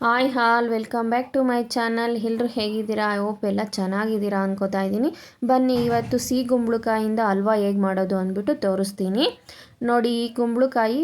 Hi all welcome back to my channel ಎಲ್ಲರೂ ಹೇಗಿದ್ದೀರಾ? I hope ಎಲ್ಲ ಚೆನ್ನಾಗಿದ್ದೀರಾ ಅನ್ಕೋತಾ ಇದ್ದೀನಿ. ಬನ್ನಿ, ಇವತ್ತು ಸಿಹಿ ಕುಂಬಳಕಾಯಿಂದ ಹಲ್ವಾ ಹೇಗೆ ಮಾಡೋದು ಅಂದ್ಬಿಟ್ಟು ತೋರಿಸ್ತೀನಿ. ನೋಡಿ, ಈ ಕುಂಬಳಕಾಯಿ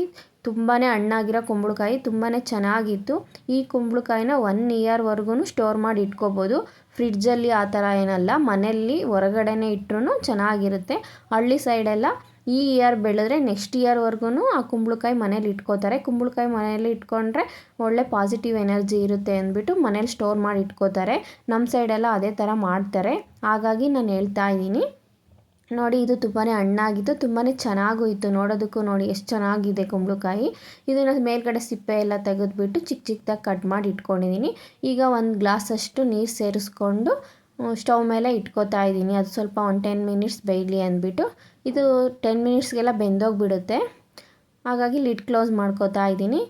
ತುಂಬಾ ಹಣ್ಣಾಗಿರೋ ಕುಂಬಳಕಾಯಿ ತುಂಬಾ ಚೆನ್ನಾಗಿತ್ತು. ಈ ಕುಂಬಳಕಾಯಿನ ಒನ್ ಇಯರ್ವರೆಗೂ ಸ್ಟೋರ್ ಮಾಡಿ ಇಟ್ಕೋಬೋದು. ಫ್ರಿಡ್ಜಲ್ಲಿ ಆ ಥರ ಏನಲ್ಲ, ಮನೆಯಲ್ಲಿ ಹೊರಗಡೆನೇ ಇಟ್ಟರು ಚೆನ್ನಾಗಿರುತ್ತೆ. ಹಳ್ಳಿ ಸೈಡೆಲ್ಲ ಈ ಇಯರ್ ಬೆಳೆದ್ರೆ ನೆಕ್ಸ್ಟ್ ಇಯರ್ವರೆಗೂ ಆ ಕುಂಬಳಕಾಯಿ ಮನೇಲಿ ಇಟ್ಕೋತಾರೆ. ಕುಂಬಳಕಾಯಿ ಮನೇಲಿ ಇಟ್ಕೊಂಡ್ರೆ ಒಳ್ಳೆ ಪಾಸಿಟಿವ್ ಎನರ್ಜಿ ಇರುತ್ತೆ ಅಂದ್ಬಿಟ್ಟು ಮನೇಲಿ ಸ್ಟೋರ್ ಮಾಡಿ ಇಟ್ಕೋತಾರೆ. ನಮ್ಮ ಸೈಡೆಲ್ಲ ಅದೇ ಥರ ಮಾಡ್ತಾರೆ. ಹಾಗಾಗಿ ನಾನು ಹೇಳ್ತಾ ಇದ್ದೀನಿ. ನೋಡಿ, ಇದು ತುಂಬಾ ಹಣ್ಣಾಗಿತ್ತು. ತುಂಬಾ ಚೆನ್ನಾಗೂ ಇತ್ತು ನೋಡೋದಕ್ಕೂ ನೋಡಿ ಎಷ್ಟು ಚೆನ್ನಾಗಿದೆ ಕುಂಬಳಕಾಯಿ. ಇದನ್ನು ಮೇಲ್ಗಡೆ ಸಿಪ್ಪೆ ಎಲ್ಲ ತೆಗೆದುಬಿಟ್ಟು ಚಿಕ್ಕ ಚಿಕ್ಕದಾಗಿ ಕಟ್ ಮಾಡಿ ಇಟ್ಕೊಂಡಿದ್ದೀನಿ ಈಗ ಒಂದು ಗ್ಲಾಸಷ್ಟು ನೀರು ಸೇರಿಸ್ಕೊಂಡು ಸ್ಟವ್ ಮೇಲೆ ಇಟ್ಕೋತಾ ಇದ್ದೀನಿ. ಅದು ಸ್ವಲ್ಪ ಒಂದು ಟೆನ್ ಮಿನಿಟ್ಸ್ ಬೇಯಲಿ ಅಂದ್ಬಿಟ್ಟು ಇದು ಟೆನ್ ಮಿನಿಟ್ಸ್ಗೆಲ್ಲ ಬೆಂದೋಗಿಬಿಡುತ್ತೆ. ಹಾಗಾಗಿ ಲಿಡ್ ಕ್ಲೋಸ್ ಮಾಡ್ಕೋತಾ ಇದ್ದೀನಿ.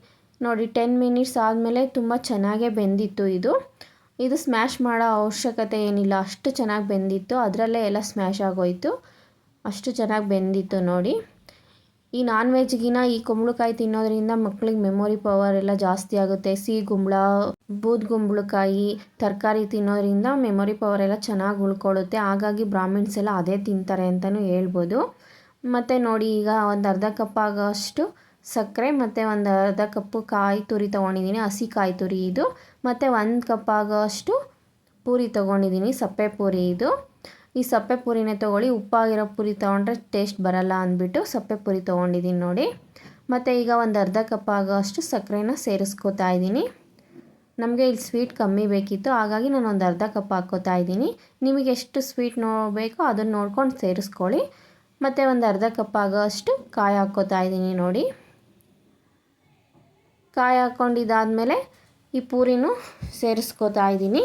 ನೋಡಿ, ಟೆನ್ ಮಿನಿಟ್ಸ್ ಆದಮೇಲೆ ತುಂಬ ಚೆನ್ನಾಗೇ ಬೆಂದಿತ್ತು ಇದು. ಇದು ಸ್ಮ್ಯಾಶ್ ಮಾಡೋ ಅವಶ್ಯಕತೆ ಏನಿಲ್ಲ. ಅಷ್ಟು ಚೆನ್ನಾಗಿ ಬೆಂದಿತ್ತು. ಅದರಲ್ಲೇ ಎಲ್ಲ ಸ್ಮ್ಯಾಶ್ ಆಗೋಯಿತು. ಅಷ್ಟು ಚೆನ್ನಾಗಿ ಬೆಂದಿತ್ತು ನೋಡಿ. ಈ ನಾನ್ ವೆಜ್ಗಿನ ಈ ಕುಂಬಳಕಾಯಿ ತಿನ್ನೋದ್ರಿಂದ ಮಕ್ಳಿಗೆ ಮೆಮೊರಿ ಪವರ್ ಎಲ್ಲ ಜಾಸ್ತಿ ಆಗುತ್ತೆ. ಸಿಹಿ ಗುಂಬಳ, ಬೂದ್ ಗುಂಬಳಕಾಯಿ, ತರಕಾರಿ ತಿನ್ನೋದ್ರಿಂದ ಮೆಮೊರಿ ಪವರ್ ಎಲ್ಲ ಚೆನ್ನಾಗಿ ಉಳ್ಕೊಳ್ಳುತ್ತೆ. ಹಾಗಾಗಿ ಬ್ರಾಹ್ಮಿಣ್ಸ್ ಎಲ್ಲ ಅದೇ ತಿಂತಾರೆ ಅಂತಲೂ ಹೇಳ್ಬೋದು. ಮತ್ತು ನೋಡಿ, ಈಗ ಒಂದು ಅರ್ಧ ಕಪ್ ಆಗೋಷ್ಟು ಸಕ್ಕರೆ, ಮತ್ತು ಒಂದು ಅರ್ಧ ಕಪ್ಪು ಕಾಯಿ ತುರಿ ತೊಗೊಂಡಿದ್ದೀನಿ ಹಸಿ ಕಾಯಿ ತುರಿ ಇದು. ಮತ್ತು ಒಂದು ಕಪ್ ಆಗೋಷ್ಟು ಪೂರಿ ತೊಗೊಂಡಿದ್ದೀನಿ ಸಪ್ಪೆ ಪೂರಿ ಇದು. ಈ ಸಪ್ಪೆ ಪೂರಿನೇ ತೊಗೊಳ್ಳಿ. ಉಪ್ಪಾಗಿರೋ ಪೂರಿ ತೊಗೊಂಡ್ರೆ ಟೇಸ್ಟ್ ಬರಲ್ಲ ಅಂದ್ಬಿಟ್ಟು ಸಪ್ಪೆ ಪೂರಿ ತೊಗೊಂಡಿದ್ದೀನಿ ನೋಡಿ. ಮತ್ತು ಈಗ ಒಂದು ಅರ್ಧ ಕಪ್ ಆಗೋಷ್ಟು ಸಕ್ಕರೆನ ಸೇರಿಸ್ಕೋತಾ ಇದ್ದೀನಿ. ನಮಗೆ ಇಲ್ಲಿ ಸ್ವೀಟ್ ಕಮ್ಮಿ ಬೇಕಿತ್ತು. ಹಾಗಾಗಿ ನಾನು ಒಂದು ಅರ್ಧ ಕಪ್ ಹಾಕ್ಕೋತಾ ಇದ್ದೀನಿ. ನಿಮಗೆ ಎಷ್ಟು ಸ್ವೀಟ್ ನೋಡಬೇಕೋ ಅದನ್ನು ನೋಡ್ಕೊಂಡು ಸೇರಿಸ್ಕೊಳ್ಳಿ. ಮತ್ತು ಒಂದು ಅರ್ಧ ಕಪ್ ಆಗೋಷ್ಟು ಕಾಯಿ ಹಾಕ್ಕೋತಾ ಇದ್ದೀನಿ ನೋಡಿ. ಕಾಯಿ ಹಾಕ್ಕೊಂಡಿದ್ದಾದಮೇಲೆ ಈ ಪೂರಿನೂ ಸೇರಿಸ್ಕೋತಾ ಇದ್ದೀನಿ.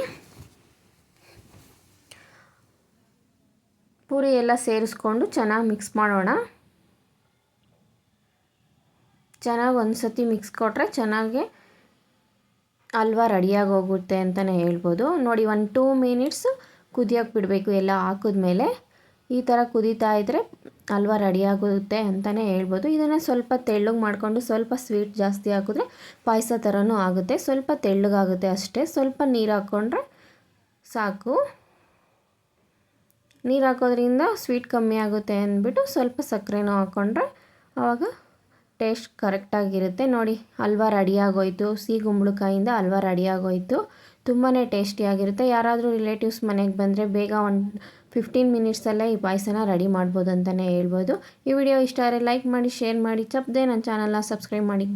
ಪೂರಿ ಎಲ್ಲ ಸೇರಿಸ್ಕೊಂಡು ಚೆನ್ನಾಗಿ ಮಿಕ್ಸ್ ಮಾಡೋಣ. ಚೆನ್ನಾಗಿ ಒಂದು ಸತಿ ಮಿಕ್ಸ್ ಕೊಟ್ಟರೆ ಚೆನ್ನಾಗಿ ಹಲ್ವಾ ರೆಡಿಯಾಗಿ ಹೋಗುತ್ತೆ ಅಂತಲೇ ಹೇಳ್ಬೋದು. ನೋಡಿ, ಒಂದು ಟೂ ಮಿನಿಟ್ಸ್ ಕುದಿಯೋಕೆ ಬಿಡಬೇಕು, ಎಲ್ಲ ಹಾಕಿದ್ಮೇಲೆ. ಈ ಥರ ಕುದೀತಾ ಇದ್ದರೆ ಹಲ್ವಾ ರೆಡಿಯಾಗುತ್ತೆ ಅಂತಲೇ ಹೇಳ್ಬೋದು. ಇದನ್ನು ಸ್ವಲ್ಪ ತೆಳ್ಳಗೆ ಮಾಡಿಕೊಂಡು ಸ್ವಲ್ಪ ಸ್ವೀಟ್ ಜಾಸ್ತಿ ಹಾಕಿದ್ರೆ ಪಾಯಸ ಥರನೂ ಆಗುತ್ತೆ. ಸ್ವಲ್ಪ ತೆಳ್ಳಗಾಗುತ್ತೆ ಅಷ್ಟೇ. ಸ್ವಲ್ಪ ನೀರು ಹಾಕ್ಕೊಂಡ್ರೆ ಸಾಕು. ನೀರು ಹಾಕೋದ್ರಿಂದ ಸ್ವೀಟ್ ಕಮ್ಮಿ ಆಗುತ್ತೆ ಅಂದ್ಬಿಟ್ಟು ಸ್ವಲ್ಪ ಸಕ್ಕರೆನೂ ಹಾಕ್ಕೊಂಡ್ರೆ ಆವಾಗ ಟೇಸ್ಟ್ ಕರೆಕ್ಟಾಗಿರುತ್ತೆ ನೋಡಿ, ಹಲ್ವಾ ರೆಡಿಯಾಗೋಯ್ತು ಸಿಹಿ ಗುಂಬಳಕಾಯಿಂದ ಹಲ್ವಾ ರೆಡಿಯಾಗೋಯ್ತು ತುಂಬಾ ಟೇಸ್ಟಿಯಾಗಿರುತ್ತೆ ಯಾರಾದರೂ ರಿಲೇಟಿವ್ಸ್ ಮನೆಗೆ ಬಂದರೆ ಬೇಗ ಒಂದು ಫಿಫ್ಟೀನ್ ಮಿನಿಟ್ಸಲ್ಲೇ ಈ ಪಾಯಸನ ರೆಡಿ ಮಾಡ್ಬೋದು ಅಂತಲೇ ಹೇಳ್ಬೋದು. ಈ ವಿಡಿಯೋ ಇಷ್ಟ ಆದರೆ ಲೈಕ್ ಮಾಡಿ ಶೇರ್ ಮಾಡಿ. ಚಪ್ಪದೆ ನನ್ನ ಚಾನಲ್ನ ಸಬ್ಸ್ಕ್ರೈಬ್ ಮಾಡಿ.